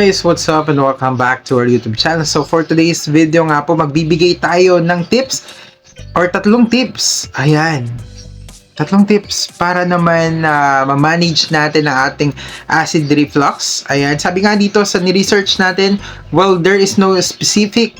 guys, what's up and welcome back to our YouTube channel. So for today's video nga po, magbibigay tayo ng tips or tatlong tips. Ayan. Tatlong tips para naman na ma-manage natin ang ating acid reflux. Ayan, sabi nga dito sa ni-research natin, well, there is no specific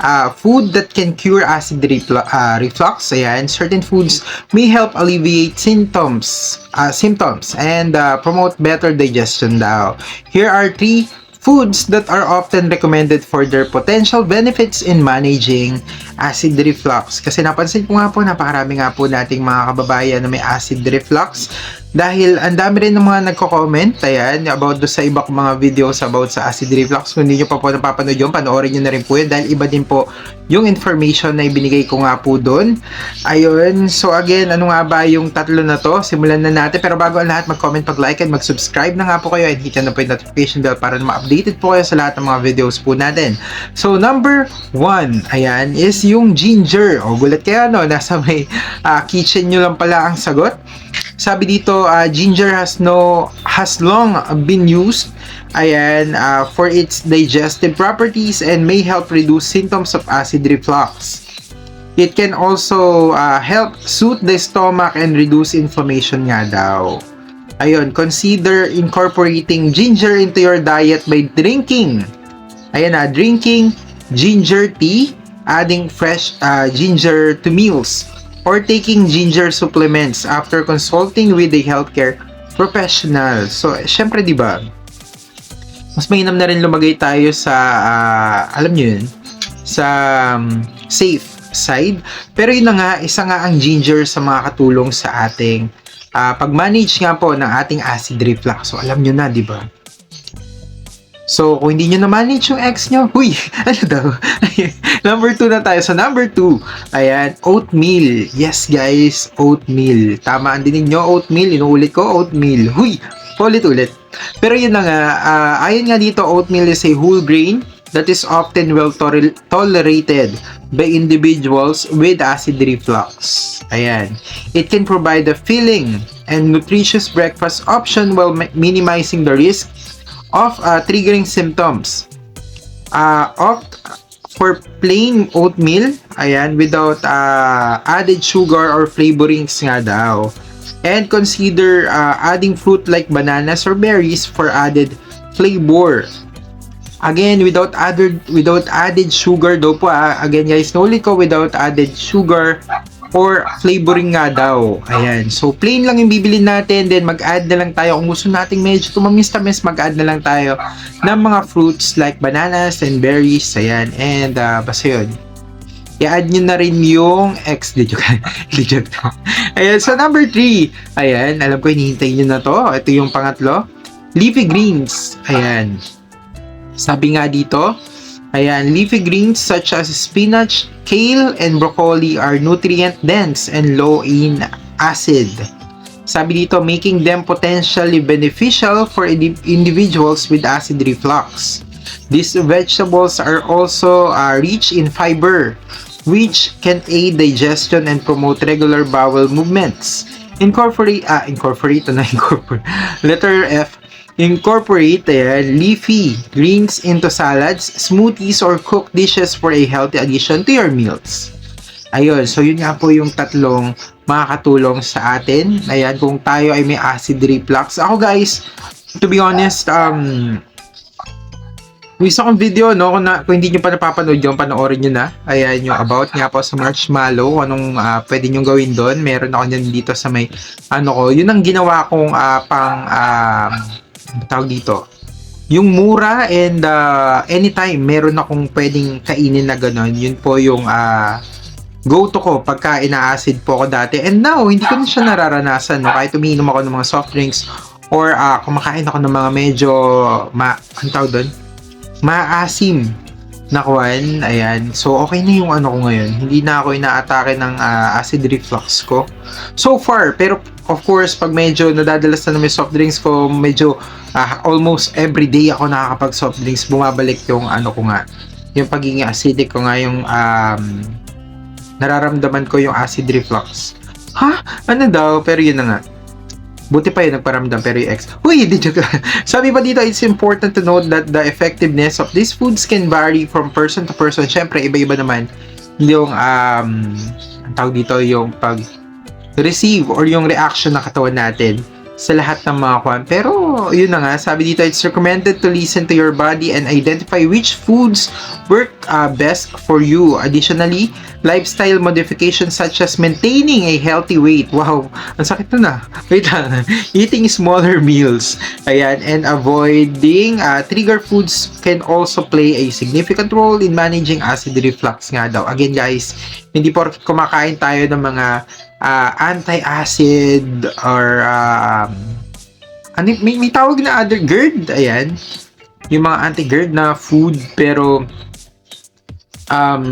uh, food that can cure acid reflu- uh, reflux. Ayan, certain foods may help alleviate symptoms, uh, symptoms and uh, promote better digestion daw. Here are three foods that are often recommended for their potential benefits in managing acid reflux. Kasi napansin ko nga po, napakarami nga po nating mga kababayan na may acid reflux. Dahil ang dami rin ng mga nagko-comment, ayan, about do sa iba kong mga videos about sa acid reflux. Kung hindi nyo pa po napapanood yun, panoorin nyo na rin po yun dahil iba din po yung information na ibinigay ko nga po doon. Ayun, so again, ano nga ba yung tatlo na to? Simulan na natin. Pero bago ang lahat, mag-comment, mag-like, and mag-subscribe na nga po kayo and hit na po yung notification bell para ma-updated po kayo sa lahat ng mga videos po natin. So, number one, ayan, is yung ginger. O, gulat kayo, no? Nasa may ah, kitchen nyo lang pala ang sagot. Sabi dito, uh, ginger has no has long been used ayan uh, for its digestive properties and may help reduce symptoms of acid reflux. It can also uh, help soothe the stomach and reduce inflammation nga daw. Ayun, consider incorporating ginger into your diet by drinking. Ayan na, drinking ginger tea, adding fresh uh, ginger to meals, or taking ginger supplements after consulting with a healthcare professional. So, syempre, di ba? Mas mainam na rin lumagay tayo sa, ah, alam nyo yun, sa um, safe side. Pero yun na nga, isa nga ang ginger sa mga katulong sa ating ah, pag-manage nga po ng ating acid reflux. So, alam nyo na, di ba? So, kung hindi nyo na-manage yung ex nyo, huy, ano daw? number 2 na tayo. So, number 2, ayan, oatmeal. Yes, guys, oatmeal. Tama ang dinig nyo, oatmeal. Inuulit ko, oatmeal. Huy, ulit-ulit. Pero yun na nga, ah, ayon nga dito, oatmeal is a whole grain that is often well tol- tolerated by individuals with acid reflux. Ayan. It can provide a filling and nutritious breakfast option while mi- minimizing the risk of uh, triggering symptoms. Uh, opt for plain oatmeal, ayan, without uh, added sugar or flavorings nga daw. And consider uh, adding fruit like bananas or berries for added flavor. Again, without added without added sugar daw po ah. Again guys, nulit ko without added sugar or flavoring nga daw. Ayan. So, plain lang yung bibilin natin. Then, mag-add na lang tayo. Kung gusto nating medyo tumamis-tamis, mag-add na lang tayo ng mga fruits like bananas and berries. Ayan. And, uh, basta yun. I-add nyo na rin yung X. Di joke. Di joke. Ayan. So, number 3. Ayan. Alam ko, hinihintay nyo na to. Ito yung pangatlo. Leafy greens. Ayan. Sabi nga dito, ayan, leafy greens such as spinach, kale, and broccoli are nutrient dense and low in acid. Sabi dito, making them potentially beneficial for indi- individuals with acid reflux. These vegetables are also uh, rich in fiber, which can aid digestion and promote regular bowel movements. Incorporate, ah, incorporate, ano, incorporate. Letter F, Incorporate ayan, leafy greens into salads, smoothies, or cooked dishes for a healthy addition to your meals. Ayun, so yun nga po yung tatlong makakatulong sa atin. Ayan, kung tayo ay may acid reflux. Ako guys, to be honest, um, yung isa kong video, no, kung, na, kung hindi nyo pa napapanood yun, panoorin nyo na. Ayan, yung about nga po sa marshmallow, anong uh, pwede nyo gawin doon. Meron ako nyan dito sa may, ano ko, yun ang ginawa kong uh, pang, uh, tawag dito, yung mura and uh, anytime meron akong pwedeng kainin na gano'n, yun po yung uh, go-to ko pagka ina-acid po ako dati. And now, hindi ko na siya nararanasan. No? Kahit umiinom ako ng mga soft drinks or uh, kumakain ako ng mga medyo, ma, ang tawag doon? Maasim na kuwan. Ayan. So, okay na yung ano ko ngayon. Hindi na ako inaatake ng uh, acid reflux ko. So far, pero of course, pag medyo nadadalas na ng soft drinks ko, medyo uh, almost every day ako nakakapag soft drinks, bumabalik yung ano ko nga, yung pagiging acidic ko nga yung um, nararamdaman ko yung acid reflux. Ha? Ano daw? Pero yun na nga. Buti pa yun, nagparamdam, pero yung ex, Uy, di joke. Sabi pa dito, it's important to note that the effectiveness of these foods can vary from person to person. Siyempre, iba-iba naman yung, um, ang tawag dito, yung pag receive or yung reaction ng katawan natin sa lahat ng mga kwan. Pero, yun na nga, sabi dito, it's recommended to listen to your body and identify which foods work uh, best for you. Additionally, lifestyle modifications such as maintaining a healthy weight. Wow, ang sakit na na. Wait lang. Eating smaller meals. Ayan, and avoiding uh, trigger foods can also play a significant role in managing acid reflux nga daw. Again guys, hindi porket kumakain tayo ng mga uh, anti-acid or um, ano, may, may tawag na other GERD, ayan. Yung mga anti-GERD na food, pero um,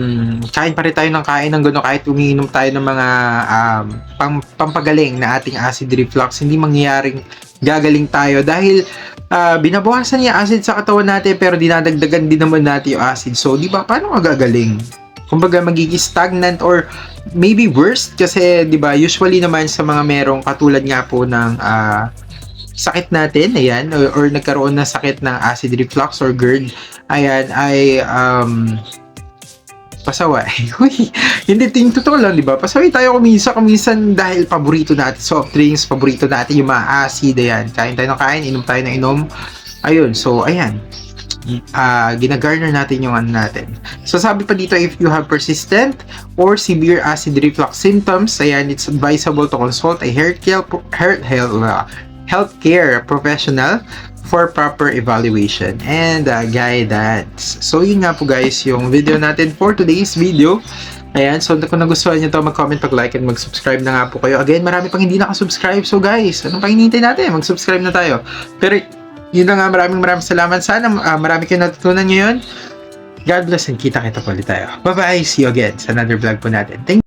kain pa rin tayo ng kain ng gano'n kahit umiinom tayo ng mga um, pang, pampagaling na ating acid reflux, hindi mangyayaring gagaling tayo dahil uh, binabawasan niya acid sa katawan natin pero dinadagdagan din naman natin yung acid. So, di ba, paano ka gagaling? Kumbaga, magiging stagnant or maybe worse kasi, di ba, usually naman sa mga merong katulad nga po ng ah, sakit natin, ayan, or, or nagkaroon ng sakit ng acid reflux or GERD, ayan, ay um, pasaway. Uy, hindi ting totoo lang, di ba? Pasaway tayo kumisa, kumisan dahil paborito natin soft drinks, paborito natin yung mga acid, ayan. Kain tayo ng kain, inom tayo ng inom. Ayun, so, ayan. Ah, ginagarner natin yung ano natin. So, sabi pa dito, if you have persistent or severe acid reflux symptoms, ayan, it's advisable to consult a health care, health, health, uh, healthcare professional for proper evaluation and uh, guidance. So, yun nga po guys, yung video natin for today's video. Ayan, so kung nagustuhan nyo to, mag-comment, pag-like, and mag-subscribe na nga po kayo. Again, marami pang hindi nakasubscribe. So guys, anong pang hinihintay natin? Mag-subscribe na tayo. Pero, yun na nga, maraming maraming salamat. Sana uh, marami kayong natutunan ngayon. God bless and kita kita po ulit tayo. Bye-bye. See you again sa another vlog po natin. Thank